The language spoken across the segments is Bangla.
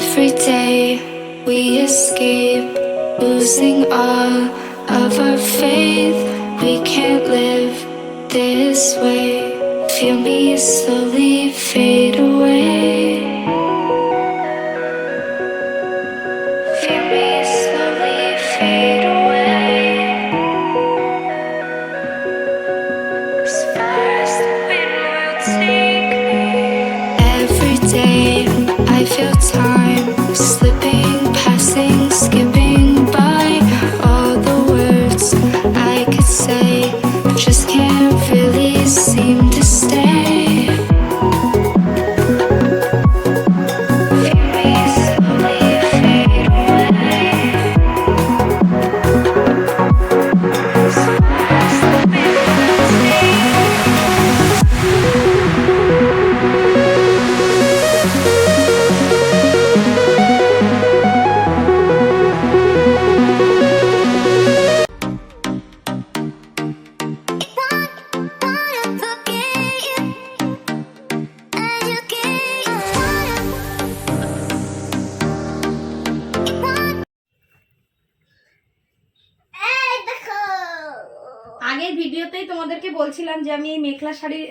Every day we escape, losing all of our faith. We can't live this way. Feel me slowly fade away.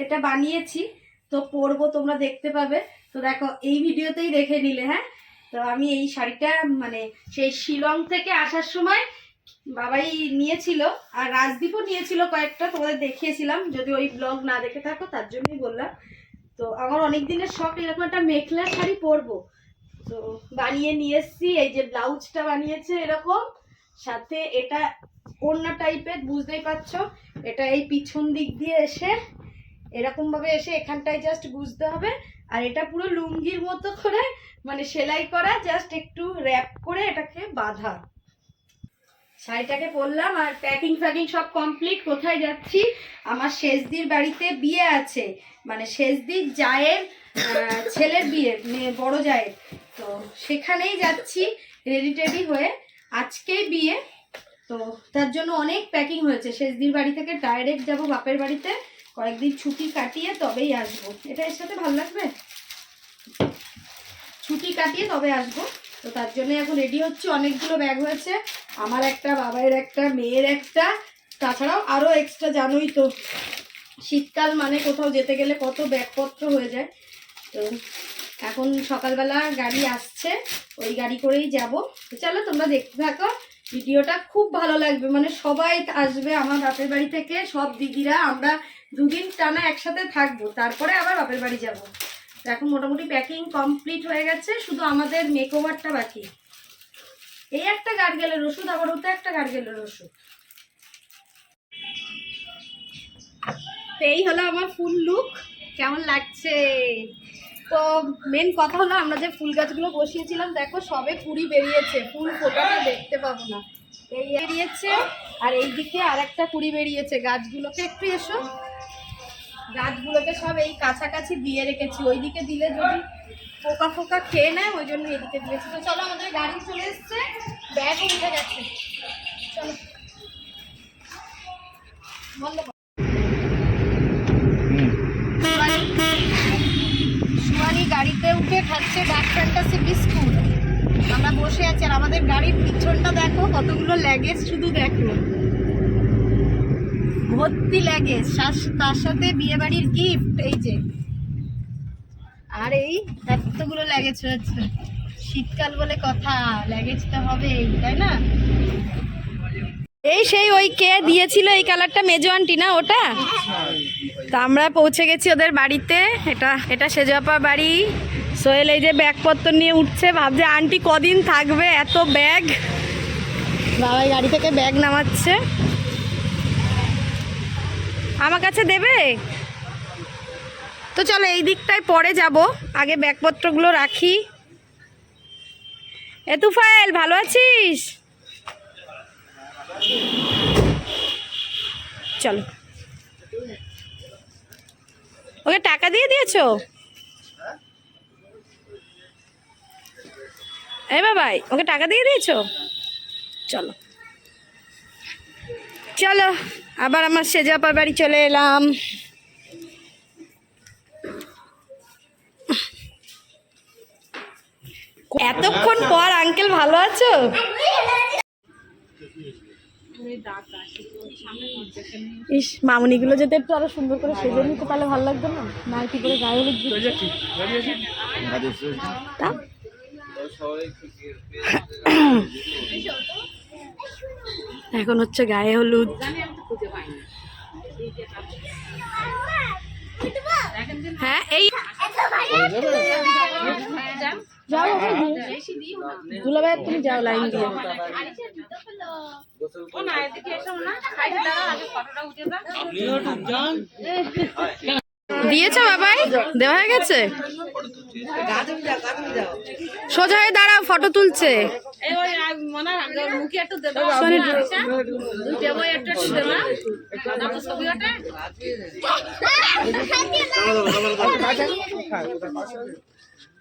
এটা বানিয়েছি, তো পরবো, তোমরা দেখতে পাবে। তো দেখো, এই ভিডিওতেই দেখে নিলে হ্যাঁ? তো আমি এই শাড়িটা মানে সেই শিলং থেকে আসার সময় বাবাই নিয়েছিল, আর রাজদীপও নিয়েছিল কয়েকটা, তোমাদের দেখিয়েছিলাম। যদি ওই ব্লগ না দেখে থাকো, তার জন্যই বললাম। তো আমার অনেক দিনের শখ, এরকম একটা মেখলা শাড়ি পরবো। তো বানিয়ে নিয়ে এসছি, এই যে ব্লাউজটা বানিয়েছে এরকম। সাথে এটা ওড়না টাইপের বুঝতেই পারছ? এটা এই পিছন দিক দিয়ে এসে এরকম ভাবে এসে এখানটায় জাস্ট বুঝতে হবে। আর এটা পুরো লুঙ্গির মতো করে মানে সেলাই করা জাস্ট একটু র্যাপ করে এটাকে বাঁধা। শাড়িটাকে পরলাম আর প্যাকিং ফ্যাকিং সব কমপ্লিট কোথায় যাচ্ছি? আমার শেষদির বাড়িতে বিয়ে আছে। মানে শেষদির জায়ের ছেলের বিয়ে, মেয়ে, বড় জায়ের। তো সেখানেই যাচ্ছি রেডি টেডি হয়ে। আজকেই বিয়ে। তো তার জন্য অনেক প্যাকিং হয়েছে। শেষদির বাড়ি থেকে ডাইরেক্ট যাব বাপের বাড়িতে। কয়েকদিন ছুটি কাটিয়ে তবেই আসব। এটা এর সাথে ভালো লাগবে? ছুটি কাটিয়ে তবে আসব। তো তার জন্য এখন রেডি হচ্ছে। অনেকগুলো ব্যাগ হয়েছে। আমার একটা বাবাইয়ের একটা, মেয়ের একটা। তাছাড়াও আরও এক্সট্রা জানোই তো। শীতকাল মানে কোথাও যেতে গেলে কত ব্যাগপত্র হয়ে যায়। তো এখন সকালবেলা গাড়ি আসছে। ওই গাড়ি করেই যাব। তো চলো তোমরা দেখতে থাকো। ভিডিওটা খুব ভালো লাগবে। মানে সবাই আসবে আমার বাপের বাড়ি থেকে। সব দিদিরা, আমরা দুদিন টানা একসাথে থাকব, তারপরে আবার বাপের বাড়ি যাব। এখন মোটামুটি প্যাকিং কমপ্লিট হয়ে গেছে, শুধু আমাদের মেকওভারটা বাকি। এই একটা গার্গেলের ওষুধ, আবার ওটা একটা গার্গেলের ওষুধ। তো এই হলো আমার ফুল লুক কেমন লাগছে? তো মেন কথা হলো আমরা যে ফুল গাছগুলো বসিয়েছিলাম, দেখো সবে কুড়ি বেরিয়েছে, ফুল ফোটাটা দেখতে পাবো না। এই বেরিয়েছে, আর এই দিকে আর একটা কুড়ি বেরিয়েছে, গাছগুলোকে একটু এসো। গাছগুলোকে সব এই কাছাকাছি দিয়ে রেখেছি। ওইদিকে দিলে যদি পোকা ফোকা খেয়ে নেয় ওই জন্য এদিকে দিয়েছি। তো চলো আমাদের গাড়ি চলে এসছে। ব্যাগও উঠে গেছে। চলো। গাড়িতে উঠে খাচ্ছে ডাক ফ্যান্টাসি বিস্কুট। আমরা বসে আছি আর আমাদের গাড়ির পিছনটা দেখো কতগুলো ল্যাগেজ শুধু দেখো। ভর্তি ল্যাগেজ তার সাথে বিয়ে বাড়ির গিফট এই যে। আর এই এতগুলো ল্যাগেজ হয়েছে শীতকাল বলে কথা ল্যাগেজ তো হবেই, তাই না? এই সেই ওই কে দিয়েছিল এই কালারটা মেজো আন্টি না ওটা? তা আমরা পৌঁছে গেছি ওদের বাড়িতে। এটা এটা সেজাপা বাড়ি। সোহেল এই যে ব্যাগপত্র নিয়ে উঠছে, ভাবছে আন্টি কদিন থাকবে এত ব্যাগ বাবাই গাড়ি থেকে ব্যাগ নামাচ্ছে। আমার কাছে দেবে? তো চলো এই দিকটায় পরে যাব। আগে ব্যাগপত্রগুলো রাখি। এ তুফাইল ভালো আছিস? চলো। ওকে টাকা দিয়ে দিয়েছ? এই বাবাই, ওকে টাকা দিয়ে দিয়েছ? চলো। চলো। আবার আমার সেজাপার বাড়ি চলে এলাম। এতক্ষণ পর আঙ্কেল ভালো আছো? ইস, মামুনিগুলো যদি একটু আরও সুন্দর করে সেজে নিতে তাহলে ভালো লাগতো না? নাইটি করে গায়ে হলুদ? এখন হচ্ছে গায়ে হলুদ। হ্যাঁ এই যাও দুলাভাই তুমি যাও লাইন দিয়ে। দিয়েছ বাবাই? দেওয়া হয়ে গেছে? সোজা হয়ে দাঁড়াও ফটো তুলছে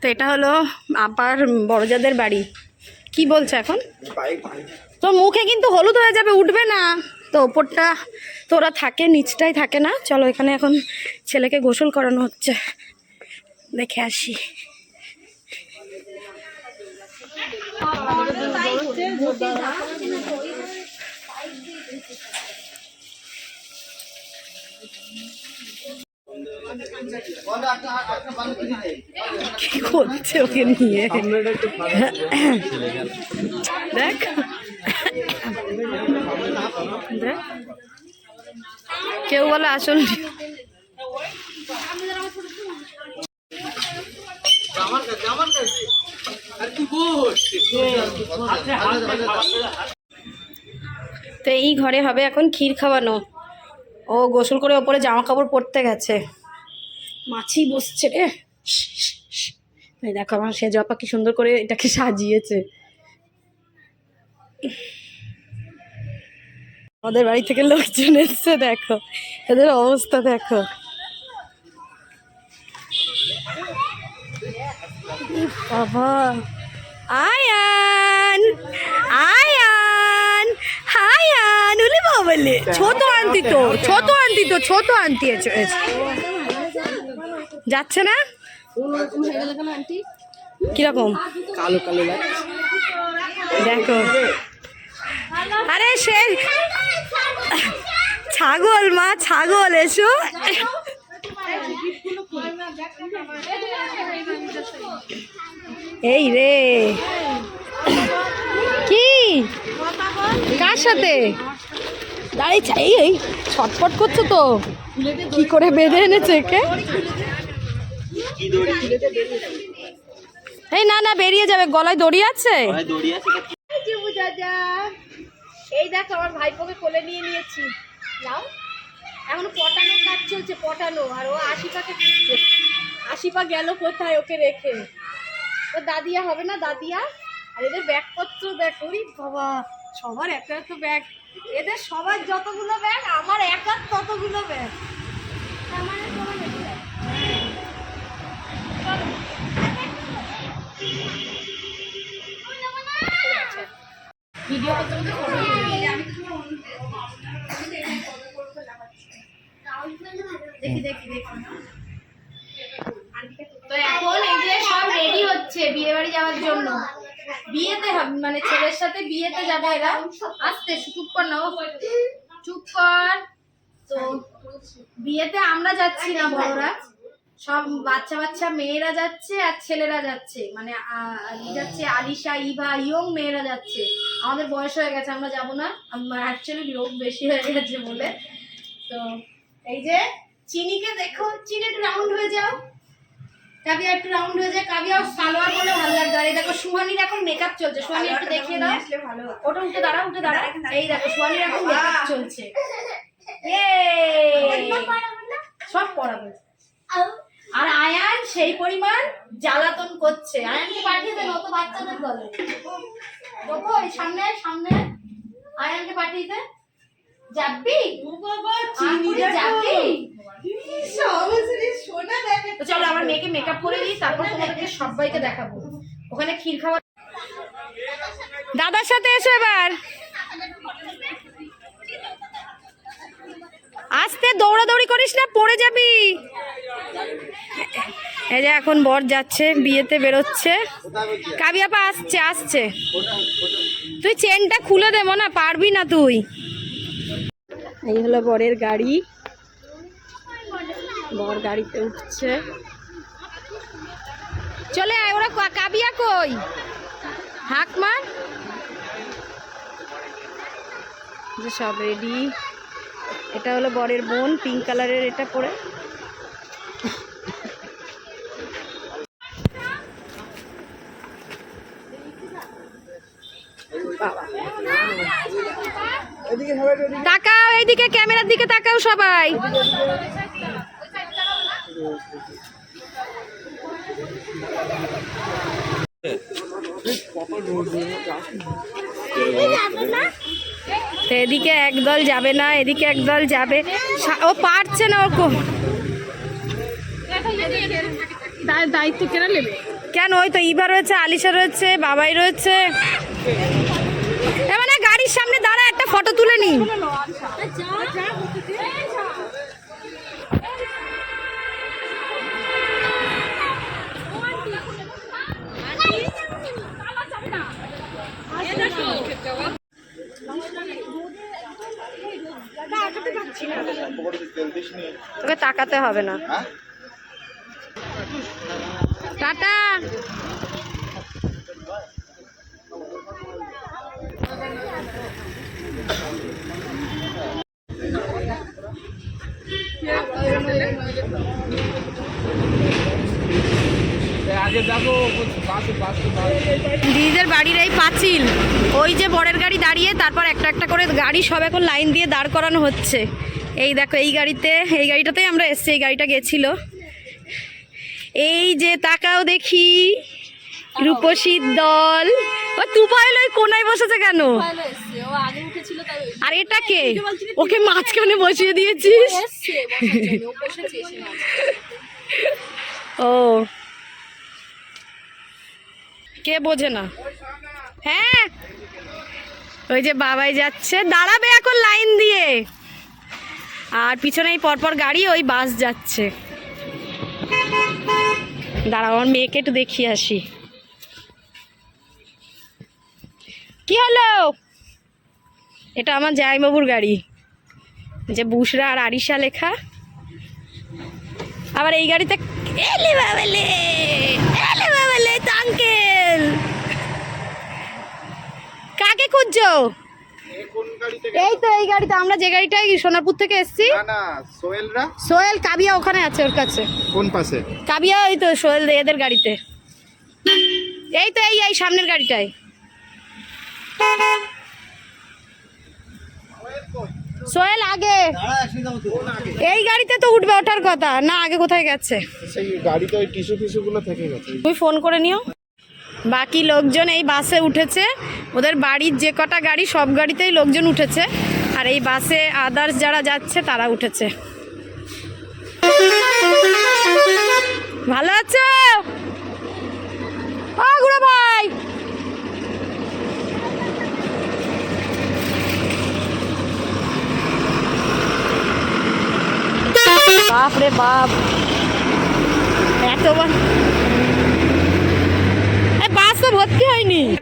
তো এটা হলো আপার বড়জাদের বাড়ি। কি বলছে এখন? তো মুখে কিন্তু হলুদ হয়ে যাবে উঠবে না। তো ওপরটা তো ওরা থাকে নিচটাই থাকে না। চলো এখানে এখন ছেলেকে গোসল করানো হচ্ছে। দেখে আসি। কি করছে ওকে নিয়ে? দেখ দেখ। কেউ বলে আসল তো এই ঘরে হবে এখন ক্ষীর খাওয়ানো। ও গোসল করে ওপরে জামা কাপড় পরতে গেছে। মাছি বসছে রে। দেখো আমার সে জপা কি সুন্দর করে এটাকে সাজিয়েছে। আমাদের বাড়ি থেকে লোকজন এসছে দেখো। এদের অবস্থা দেখো। বাবা। আয়ান! আয়ান! হায়ান উলি বাবলে ছোট আনতি তো ছোট আনতি তো ছোট এসে। যাচ্ছে না? কীরকম? কালো কালো দেখো। আরে সে ছাগল মা ছাগল এসো। এই রে। কি? কার সাথে? দাঁড়িয়ে এই এই ছটফট করছ তো। কি করে বেঁধে এনেছে একে? এই না না বেরিয়ে যাবে। গলায় দড়ি আছে? এই দেখ আমার ভাইপোকে কোলে নিয়ে নিয়েছি। নাও। এখন পটানো কাজ চলছে পটানো। আর ও আশিপাকে খুঁজছে। আশিপা গেল কোথায় ওকে রেখে? ও দাদিয়া হবে না দাদিয়া? আর এদের ব্যাগপত্র দেখ ওরি বাবা সবার এত এত ব্যাগ। এদের সবার যতগুলো ব্যাগ আমার একার ততগুলো ব্যাগ। ভিডিও করতে করতে তো এখন এই যে সব রেডি হচ্ছে বিয়ে বাড়ি যাওয়ার জন্য। বিয়েতে মানে ছেলের সাথে বিয়েতে যাবে এরা। আসতে, চুপ কর না চুপ কর। তো বিয়েতে আমরা যাচ্ছি না বড়রা। সব বাচ্চা বাচ্চা মেয়েরা যাচ্ছে আর ছেলেরা যাচ্ছে। মানে যাচ্ছে আলিশা, ইভা, ইয়ং মেয়েরা যাচ্ছে। আমাদের বয়স হয়ে গেছে, আমরা যাব না। অ্যাকচুয়ালি লোক বেশি হয়ে গেছে বলে। তো এই যে চিনিকে দেখো চিনি একটু রাউন্ড হয়ে যাও। কাবিয়া একটু রাউন্ড হয়ে যায় কাবিয়া সালোয়ার বলে ভালো লাগবে। আর এই দেখো সুহানির এখন মেকআপ চলছে। সুহানি একটু দেখিয়ে দাও। ওটা উঠে দাঁড়া উঠে দাঁড়া এই দেখো সুহানির এখন মেকআপ চলছে! সব পড়াবে আর আয়ান সেই পরিমাণ জ্বালাতন করছে। আয়ানকে পাঠিয়ে দেন অত বাচ্চাদের দলে। দেখো এই সামনে সামনে। আয়ানকে পাঠিয়ে দে। যাবি? আঙ্গুরি যাবি? তো চলো আমার মেয়েকে মেকআপ করে দিই তারপর তোমাদেরকে সবাইকে দেখাবো। ওখানে ক্ষীর খাওয়া দাদার সাথে এসো এবার। আস্তে দৌড়াদৌড়ি করিস না পড়ে যাবি। এই যে এখন বর যাচ্ছে বিয়েতে বেরোচ্ছে। কাবিয়াপা আসছে আসছে। তুই চেনটা খুলে দেবো না পারবি না তুই। এই হলো বরের গাড়ি। বর গাড়িতে উঠছে। চলে আয়, ওরা কাবিয়া কই? হাক মার। যে সব রেডি এটা হলো বরের বোন পিঙ্ক কালারের এটা পরে। তাকাও এইদিকে ক্যামেরার দিকে তাকাও সবাই। তো এদিকে একদল যাবে না এদিকে একদল যাবে। ও পারছে না ওরকম। দায়িত্ব কেন নেবে? কেন? ওই তো ইভা রয়েছে আলিশা রয়েছে বাবাই রয়েছে এ মানে গাড়ির সামনে দাঁড়া একটা ফটো তুলে নি। তোকে তাকাতে হবে না। টাটা। দিদিদের বাড়ির এই পাঁচিল, ওই যে বরের গাড়ি দাঁড়িয়ে, তারপর একটা একটা করে গাড়ি সব এখন লাইন দিয়ে দাঁড় করানো হচ্ছে। এই দেখো, এই গাড়িতে, এই গাড়িটাতেই আমরা এসছি, এই গাড়িটা গেছিল। এই যে তাকাও দেখি। রূপসীর দল। ও তুপাইল ওই কোনায় বসেছে কেন? আর এটা কে? ওকে মাঝখানে বসিয়ে দিয়েছিস? ও। কে বোঝে না? হ্যাঁ। ওই যে বাবাই যাচ্ছে। দাঁড়াবে এখন লাইন দিয়ে। আর পিছনেই পরপর গাড়ি ওই বাস যাচ্ছে। দাঁড়াও আমার মেয়েকে একটু দেখিয়ে আসি। কি হলো? এটা আমার জামাইবাবুর গাড়ি। যে বুসরা আর আরিশা লেখা। আবার এই গাড়িতে এলে বাবালে এলে বাবালে আঙ্কেল কাকে খুঁজছো? এই তো এই গাড়িতে আমরা যে গাড়িটাই সোনারপুর থেকে এসেছি। না না সোহেলরা? সোহেল কাবিয়া ওখানে আছে ওর কাছে। কোন পাশে? কাবিয়া ওই তো সোহেল এদের গাড়িতে। এই তো এই এই সামনের গাড়িটায়। সোহেল আগে। এই গাড়িতে তো উঠবে ওঠার কথা। না আগে কোথায় গেছে? সেই গাড়িতে ওই টিস্যু ফিস্যু গুলো থেকে গেছে। তুমি ফোন করে নিও। বাকি লোকজন এই বাসে উঠেছে। ওদের বাড়ির যে কটা গাড়ি সব গাড়িতেই লোকজন উঠেছে। আর এই বাসে আদার্স যারা যাচ্ছে তারা উঠেছে। ভালো আছো? ও গুড়া ভাই! বাপ রে বাপ। এত বা- বাস তো ভর্তি হয়নি।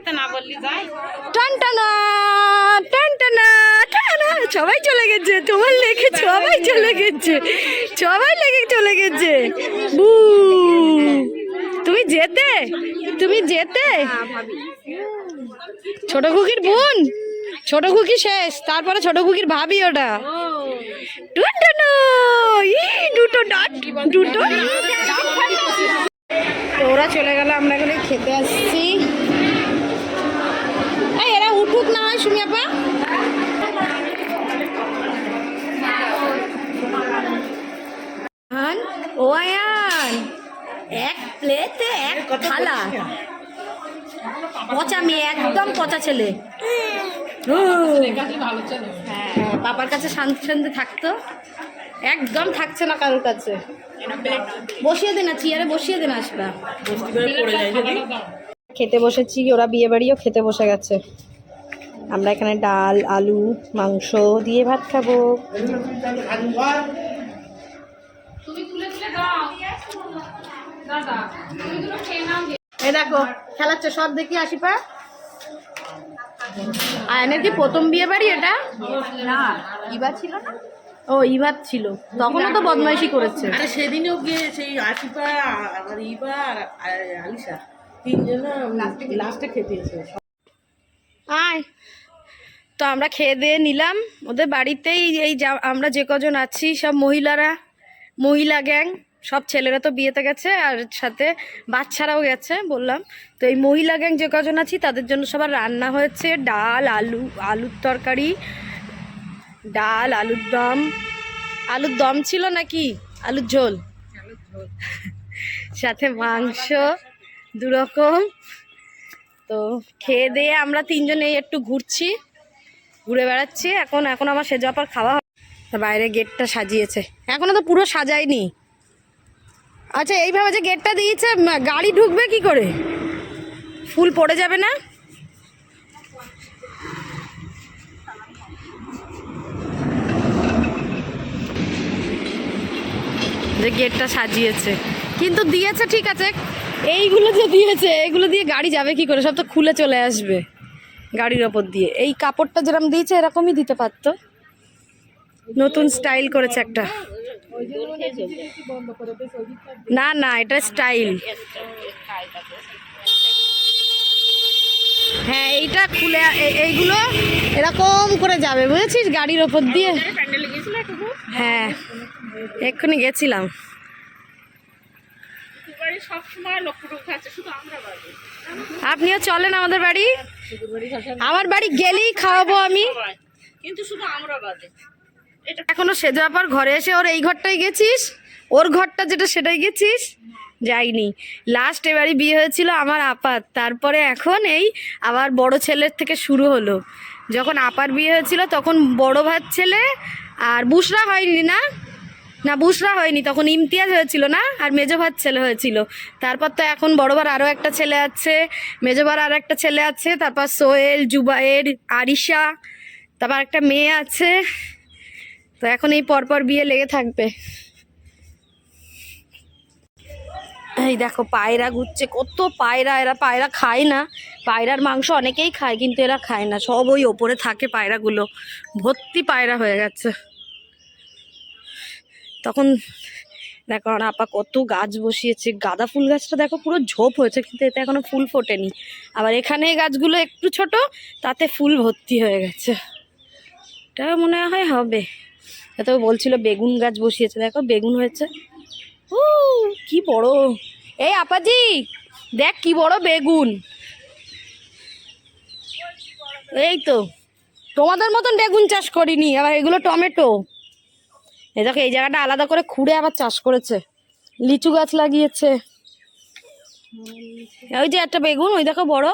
সবাই চলে গেছে তোমার লেগে সবাই চলে গেছে সবাই লেগে চলে গেছে। বু। তুমি যেতে? তুমি যেতে? ছোট খুকির বোন? ছোট খুকি শেষ, তারপরে ছোট খুকির ভাবি ওটা। দুটো দুটো তো ওরা চলে গেল, আমরা এখানে খেতে আসছি। এরা উঠুক না হয়, সুমি আপা। ও আয়ান, এক প্লেটে এক থালা। পচা মেয়ে, একদম পচা ছেলে। হ্যাঁ বাবার কাছে শান্তি শান্তি থাকতো। একদম থাকছে না কারোর কাছে। বসিয়ে দে না, চেয়ারে বসিয়ে দে না আসবা খেতে বসেছি, ওরা বিয়ে বাড়িও খেতে বসে গেছে। আমরা এখানে ডাল, আলু, মাংস দিয়ে ভাত খাব। এই দেখো খেলাচ্ছে সব দেখি আসি পা। আয়নের কি প্রথম বিয়ে বাড়ি এটা? না ইবা ছিল না। ও ইভাত ছিল। তখনও তো বদমাইশি করেছে। আরে সেদিনেও গিয়ে সেই আশিপা আর ইবা আর আলিশা তিনজন লাস্টে খেতে। এসেছে আয়। তো আমরা খেয়ে দিয়ে নিলাম। ওদের বাড়িতেই এই যা আমরা যে কজন আছি সব মহিলারা মহিলা গ্যাং। সব ছেলেরা তো বিয়েতে গেছে আর সাথে বাচ্চারাও গেছে, বললাম। তো এই মহিলা গ্যাং যে কজন আছি, তাদের জন্য সবার রান্না হয়েছে, ডাল, আলু, আলুর তরকারি, ডাল, আলুর দম। আলুর দম ছিল নাকি? আলুর ঝোল? সাথে মাংস, দুরকম। তো খেয়ে দিয়ে আমরা তিনজনে একটু ঘুরছি, ঘুরে বেড়াচ্ছি। এখন এখন আমার সেজো আপার খাওয়া বাইরে গেটটা সাজিয়েছে। এখনও তো পুরো সাজায়নি। আচ্ছা এইভাবে যে গেটটা দিয়েছে গাড়ি ঢুকবে কি করে? ফুল পড়ে যাবে না? যে গেটটা সাজিয়েছে। কিন্তু দিয়েছে, ঠিক আছে। এইগুলো যে দিয়েছে, এগুলো দিয়ে গাড়ি যাবে কি করে? সব তো খুলে চলে আসবে গাড়ির ওপর দিয়ে। এই কাপড়টা যেরকম দিয়েছে, এরকমই দিতে পারতো। নতুন স্টাইল করেছে একটা। না না এটা স্টাইল। হ্যাঁ এইটা খুলে এইগুলো এরকম করে যাবে বুঝেছিস? গাড়ির ওপর দিয়ে। হ্যাঁ এক্ষুনি গেছিলাম। আপনিও চলেন আমাদের বাড়ি? আমার বাড়ি গেলেই খাওয়াবো আমি। কিন্তু শুধু আমরা বাদে। এখনও সেজো আপার ঘরে এসে ওর এই ঘরটাই গেছিস? ওর ঘরটা যেটা সেটাই গেছিস? যাইনি। লাস্ট এবারই বিয়ে হয়েছিল আমার আপার। তারপরে এখন এই আবার বড় ছেলের থেকে শুরু হলো। যখন আপার বিয়ে হয়েছিল তখন বড় ভাত ছেলে আর বুসরা হয়নি না? না, বুসরা হয়নি। তখন ইমতিয়াজ হয়েছিল না? আর মেজো ভাত ছেলে হয়েছিল। তারপর তো এখন বড়বার আরও একটা ছেলে আছে। মেজোবার আরও একটা ছেলে আছে। তারপর সোহেল, জুবায়ের, আরিশা। তারপর একটা মেয়ে আছে। তো এখন এই পরপর বিয়ে লেগে থাকবে। এই দেখো, পায়রা ঘুরছে, কত পায়রা, এরা পায়রা খায় না। পায়রার মাংস অনেকেই খায়, কিন্তু এরা খায় না। সব ওই ওপরে থাকে পায়রাগুলো। ভর্তি পায়রা হয়ে গেছে। তখন দেখো আপা কত গাছ বসিয়েছে। গাঁদা ফুল গাছটা দেখো, পুরো ঝোপ হয়েছে, কিন্তু এতে এখনও ফুল ফোটেনি। আবার এখানে গাছগুলো একটু ছোট, তাতে ফুল ভর্তি হয়ে গেছে। এটা মনে হয় হবে। এত বলছিল বেগুন গাছ বসিয়েছে, দেখো বেগুন হয়েছে। ও, কি বড়। এই আপাজি, দেখ কি বড় বেগুন। এই তো, তোমাদের মতন বেগুন চাষ করিনি, আবার এগুলো টমেটো। এই দেখো, এই জায়গাটা আলাদা করে খুঁড়ে আবার চাষ করেছে। লিচু গাছ লাগিয়েছে। ওই যে একটা বেগুন, ওই দেখো বড়।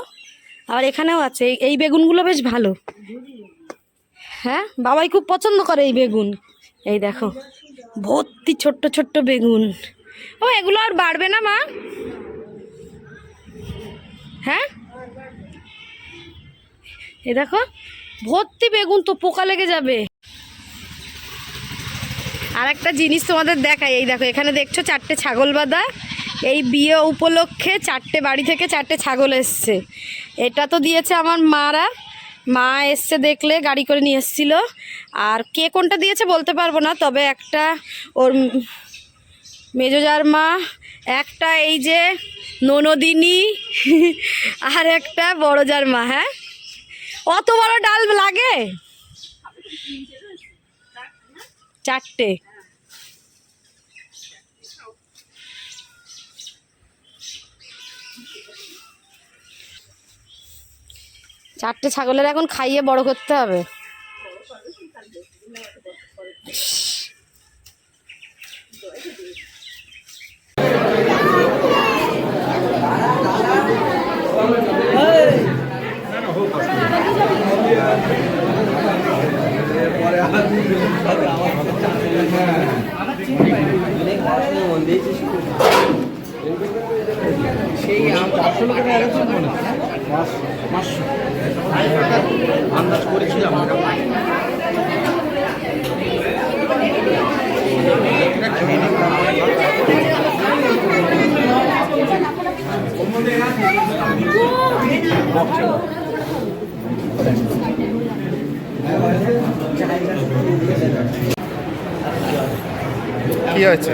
আবার এখানেও আছে এই বেগুনগুলো বেশ ভালো। হ্যাঁ বাবাই খুব পছন্দ করে এই বেগুন। এই দেখো, ভর্তি ছোট্ট ছোট্ট বেগুন। ও, এগুলো আর বাড়বে না মা? হ্যাঁ? এই দেখো, ভর্তি বেগুন তো পোকা লেগে যাবে। আর একটা জিনিস তোমাদের দেখাই, এই দেখো, এখানে দেখছ চারটে ছাগল বাঁধা। এই বিয়ে উপলক্ষে চারটে বাড়ি থেকে চারটে ছাগল এসছে। এটা তো দিয়েছে আমার মারা। মা এসছে দেখলে, গাড়ি করে নিয়ে এসছিল। আর কে কোনটা দিয়েছে বলতে পারব না, তবে একটা ওর মেজোজার মা একটা এই যে ননদিনী, আর একটা বড়জার মা হ্যাঁ? অত বড় ডাল লাগে? চারটে। চারটে ছাগলের এখন খাইয়ে বড় করতে হবে। আন্দাজ করেছিলাম কি হয়েছে?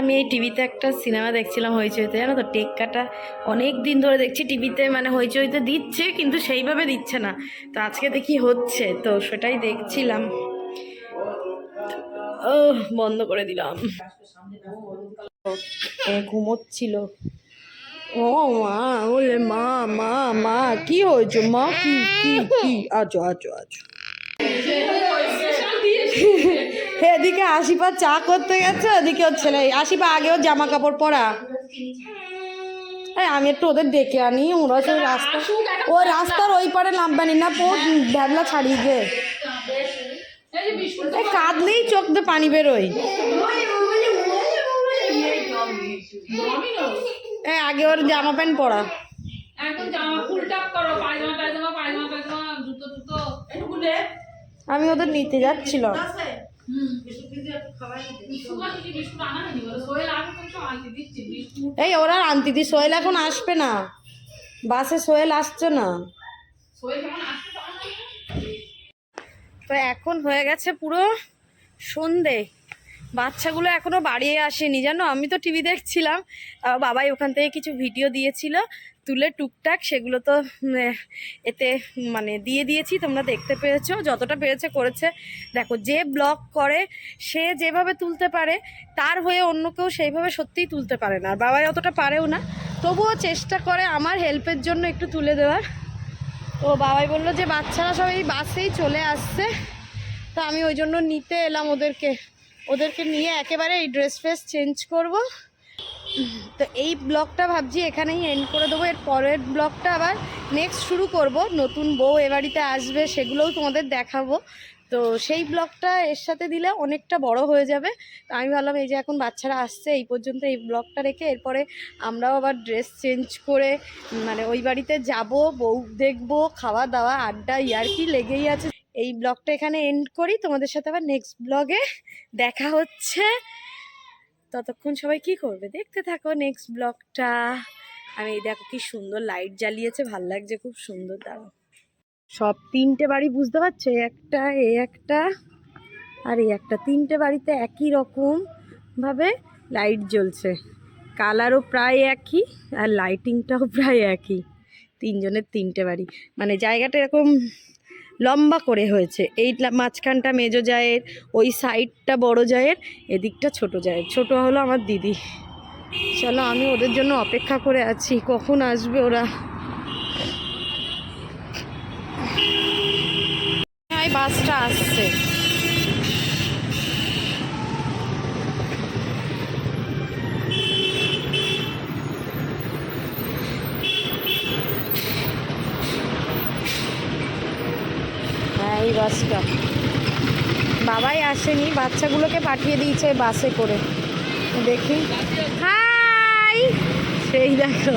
আমি এই টিভিতে একটা সিনেমা দেখছিলাম হইচইতে, জানো তো? টেক্কাটা অনেক দিন ধরে দেখছি টিভিতে মানে হইচইতে দিচ্ছে, কিন্তু সেইভাবে দিচ্ছে না। তো আজকে দেখি হচ্ছে, তো সেটাই দেখছিলাম। ও বন্ধ করে দিলাম। ঘুমোচ্ছিল। ও মা বলে মা মা মা, কি হয়েছে? মা, কি কি কি? আছো আছো আছো এদিকে আশিপা চা করতে গেছে, এদিকে ওর ছেলে আশিপা আগেও জামা কাপড় পরা। আমি একটু ওদের ডেকে আনি, ওরা সেই রাস্তা ও রাস্তার ওই পারে নামবানি না পো, ভ্যাবলা ছাড়িয়ে গে কাঁদলেই চোখ দিয়ে পানি বেরোয়। আগে ওর জামা প্যান্ট পরা। আমি ওদের নিতে যাচ্ছিলাম। এই ওরা আনতি দি সোহেল এখন আসবে না। বাসে সোহেল আসছে না। তো এখন হয়ে গেছে পুরো সন্ধে। বাচ্চাগুলো এখনও বাড়িয়ে আসেনি জানো? আমি তো টিভি দেখছিলাম। বাবাই ওখান থেকে কিছু ভিডিও দিয়েছিল। তুলে টুকটাক সেগুলো তো এতে মানে দিয়ে দিয়েছি, তোমরা দেখতে পেয়েছ, যতটা পেরেছে করেছে। দেখো, যে ব্লগ করে, সে যেভাবে তুলতে পারে, তার হয়ে অন্য কেউ সেইভাবে সত্যিই তুলতে পারে না। আর বাবাই অতটা পারেও না। তবুও চেষ্টা করে আমার হেল্পের জন্য একটু তুলে দেওয়ার। তো বাবাই বলল যে, বাচ্চারা সব এই বাসেই চলে আসছে। তো আমি ওই জন্য নিতে এলাম ওদেরকে। ওদেরকে নিয়ে একেবারে এই ড্রেস ফ্রেস চেঞ্জ করব। তো এই ব্লগটা ভাবছি এখানেই এন্ড করে দেবো। এর পরের ব্লগটা আবার নেক্সট শুরু করব। নতুন বউ এ বাড়িতে আসবে, সেগুলোও তোমাদের দেখাবো। তো সেই ব্লগটা এর সাথে দিলে অনেকটা বড় হয়ে যাবে। তো আমি ভাবলাম, এই যে এখন বাচ্চারা আসছে, এই পর্যন্ত এই ব্লগটা রেখে এরপরে আমরাও আবার ড্রেস চেঞ্জ করে মানে ওই বাড়িতে যাব, বউ দেখব, খাওয়া দাওয়া, আড্ডা ইয়ার্কি লেগেই আছে। এই ব্লগটা এখানে এন্ড করি। তোমাদের সাথে আবার নেক্সট ব্লগে দেখা হচ্ছে। ততক্ষণ সবাই কি করবে? দেখতে থাকো নেক্সট ব্লগটা আমি দেখো কি সুন্দর লাইট জ্বালিয়েছে, ভালো লাগছে, খুব সুন্দর দাঁড়াও সব তিনটে বাড়ি বুঝতে পারছ? একটা এ একটা আর এই একটা। তিনটে বাড়িতে একই রকম ভাবে লাইট জ্বলছে। কালারও প্রায় একই আর লাইটিংটাও প্রায় একই। তিনজনের তিনটে বাড়ি। মানে জায়গাটা এরকম লম্বা করে হয়েছে। এই মাঝখানটা মেজো জায়ের, ওই সাইডটা বড় জায়ের, এদিকটা ছোট জায়ের। ছোট হলো আমার দিদি। চলো, আমি ওদের জন্য অপেক্ষা করে আছি। কখন আসবে ওরা? হ্যাঁ বাসটা আসছে। বাসটা। বাবাই আসেনি বাচ্চাগুলোকে পাঠিয়ে দিয়েছে বাসে করে। দেখি। হাই! সেই দেখো।